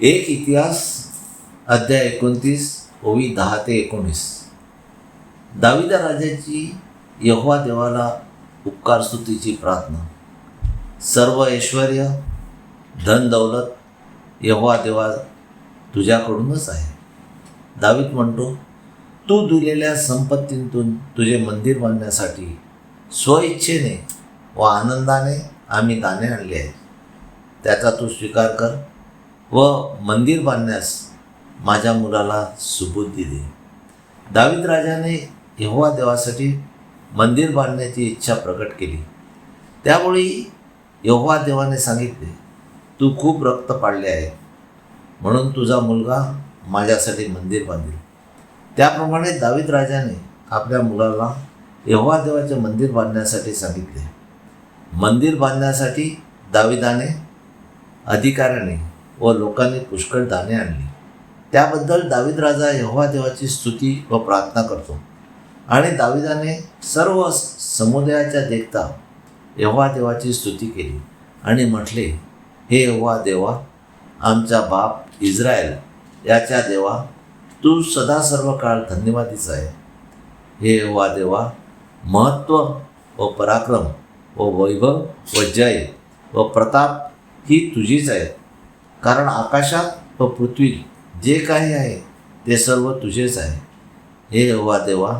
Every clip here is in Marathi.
एक इतिहास अध्याय एकोणतीस ओवी दहा ते एकोणीस. दाविदा राजाची यहोवा देवाला उपकार स्तुतीची प्रार्थना. सर्व ऐश्वर धन दौलत यहोवा देवा तुझ्याकडूनच आहे. दावीद म्हणतो तू दिलेल्या संपत्तीतून तुझे मंदिर बांधण्यासाठी स्वइच्छेने व आनंदाने आम्ही दाणे आणले आहेत. त्याचा तू स्वीकार कर व मंदिर बांधण्यास माझ्या मुलाला सुबुद्धी दे. दावीद राजाने यहोवा देवासाठी मंदिर बांधण्याची इच्छा प्रकट केली. त्यामुळे यहोवा देवाने सांगितले तू खूप रक्त पाडले आहे. म्हणून तुझा मुलगा माझ्यासाठी मंदिर बांधेल. त्याप्रमाणे दावीद राजाने आपल्या मुलाला यहोवा देवाचे मंदिर बांधण्यासाठी सांगितले. मंदिर बांधण्यासाठी दाविदाने अधिकाऱ्याने व लोकांनी पुष्कळ दाणे आणली. त्याबद्दल दावीद राजा यहोवा देवाची स्तुती व प्रार्थना करतो. आणि दाविदाने सर्व समुदायाच्या देखता यहोवा देवाची स्तुती केली आणि म्हटले हे यहोवा देवा आमचा बाप इस्रायल याच्या देवा तू सदा सर्व काळ धन्यवादीच आहे. हे यहोवा देवा महत्त्व व पराक्रम व वैभव व जय व प्रताप ही तुझीच आहेत. कारण आकाशात व पृथ्वी जे काही आहे ते सर्व तुझेच आहे. हे यहोवा देवा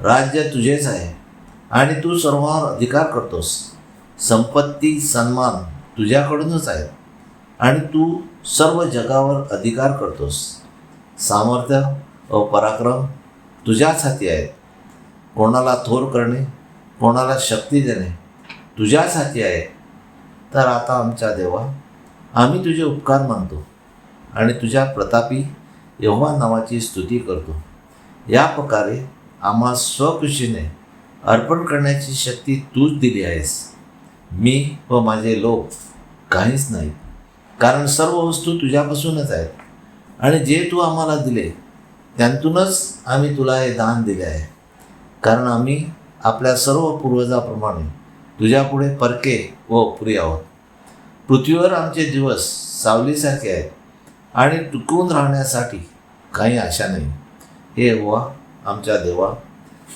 राज्य तुझेच आहे आणि तू सर्वांवर अधिकार करतोस. संपत्ती सन्मान तुझ्याकडूनच आहे आणि तू सर्व जगावर अधिकार करतोस. सामर्थ्य व पराक्रम तुझ्याच हाती आहेत. कोणाला थोर करणे कोणाला शक्ती देणे तुझ्याच हाती आहे तर आता आमच्या देवा आम्ही तुझे उपकार मानतो आणि तुझ्या प्रतापी यव्हा नावाची स्तुती करतो. या प्रकारे आम्हा स्वखुशीने अर्पण करण्याची शक्ती तूच दिली आहेस. मी व माझे लोक काहीच नाहीत कारण सर्व वस्तू तुझ्यापासूनच आहेत आणि जे तू आम्हाला दिले त्यांतूनच आम्ही तुला हे दान दिले आहे. कारण आम्ही आपल्या सर्व पूर्वजाप्रमाणे तुझ्यापुढे परके व पुरी आहोत. पृथ्वीवर आमचे दिवस सावलीसारखे आहेत आणि टिकून राहण्यासाठी काही आशा नाही. हे वा आमच्या देवा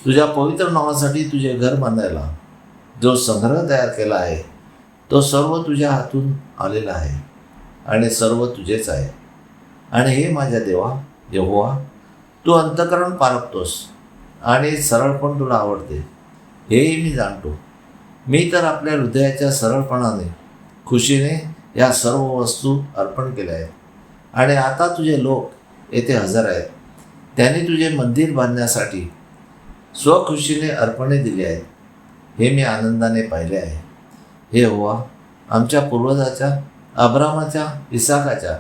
तुझ्या पवित्र नावासाठी तुझे घर बांधायला जो संग्रह तयार केला आहे तो सर्व तुझ्या हातून आलेला आहे आणि सर्व तुझेच आहे. आणि हे माझ्या देवा यहोवा तू अंतकरण पारखतोस आणि सरळपण तुला आवडते. हेही मी जाणतो. मी तर आपल्या हृदयाच्या सरळपणाने खुशीने या सर्व वस्तू अर्पण केल्या आहेत. आणि आता तुझे लोक येथे हजर आहेत. त्यांनी तुझे मंदिर बांधण्यासाठी स्वखुशीने अर्पणे दिली आहेत. हे मी आनंदाने पाहिले आहे. हे होवा आमच्या पूर्वजाच्या अब्रामाच्या इसाकाच्या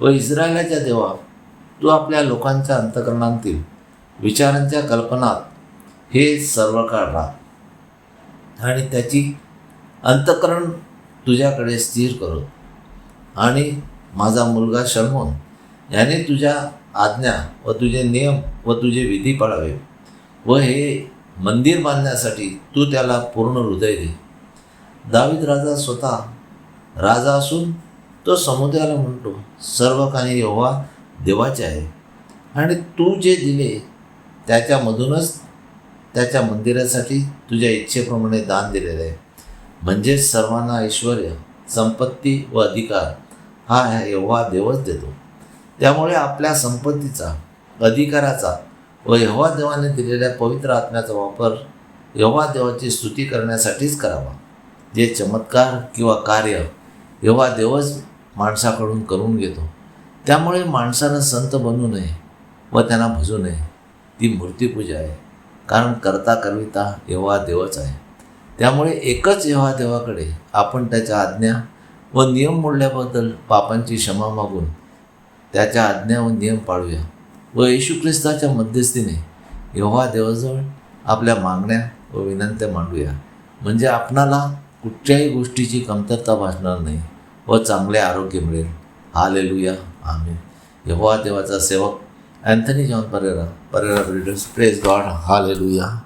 व इस्रायलाच्या देवा तू आपल्या लोकांच्या अंतकरणांतील विचारांच्या कल्पनात हे सर्व काळ राहा. आणि त्याची अंतकरण तुझ्याकडे स्थिर करो आणि माझा मुलगा शर्मोन याने तुझ्या आज्ञा व तुझे नियम व तुझे विधी पाळावे व हे मंदिर बांधण्यासाठी तू त्याला पूर्ण हृदय दे. दावीद राजा स्वतः राजा असून तो समुद्राला म्हणतो सर्व काही यहोवा देवाचे आहे. आणि तू जे दिले त्याच्यामधूनच त्याच्या मंदिरासाठी तुझ्या इच्छेप्रमाणे दान दिलेलं आहे. म्हणजेच सर्वांना ऐश्वर संपत्ती व अधिकार हा एव्हा देवच देतो. त्यामुळे आपल्या संपत्तीचा अधिकाराचा व यव्हा देवाने दिलेल्या पवित्र आत्म्याचा वापर यव्हा देवाची स्तुती करण्यासाठीच करावा. जे चमत्कार किंवा कार्य यव्हा देवच माणसाकडून करून घेतो त्यामुळे माणसानं संत बनू नये व त्यांना भजू नये. ती मूर्तीपूजा आहे. कारण करता करविता यव्हा देवच आहे. त्यामुळे एकच जेव्हा देवाकडे आपण त्याच्या आज्ञा व नियम मोडल्याबद्दल पापांची क्षमा मागून त्याच्या आज्ञा व नियम पाळूया व येशू ख्रिस्ताच्या मध्यस्थीने एव्हा देवाजवळ आपल्या मागण्या व विनंत्या मांडूया. म्हणजे आपणाला कुठच्याही गोष्टीची कमतरता भासणार नाही व चांगले आरोग्य मिळेल. हालेलुया. आम्ही यहोवा देवाचा सेवक Anthony John Pereira Pereira ब्रिडर्स praise God. Hallelujah.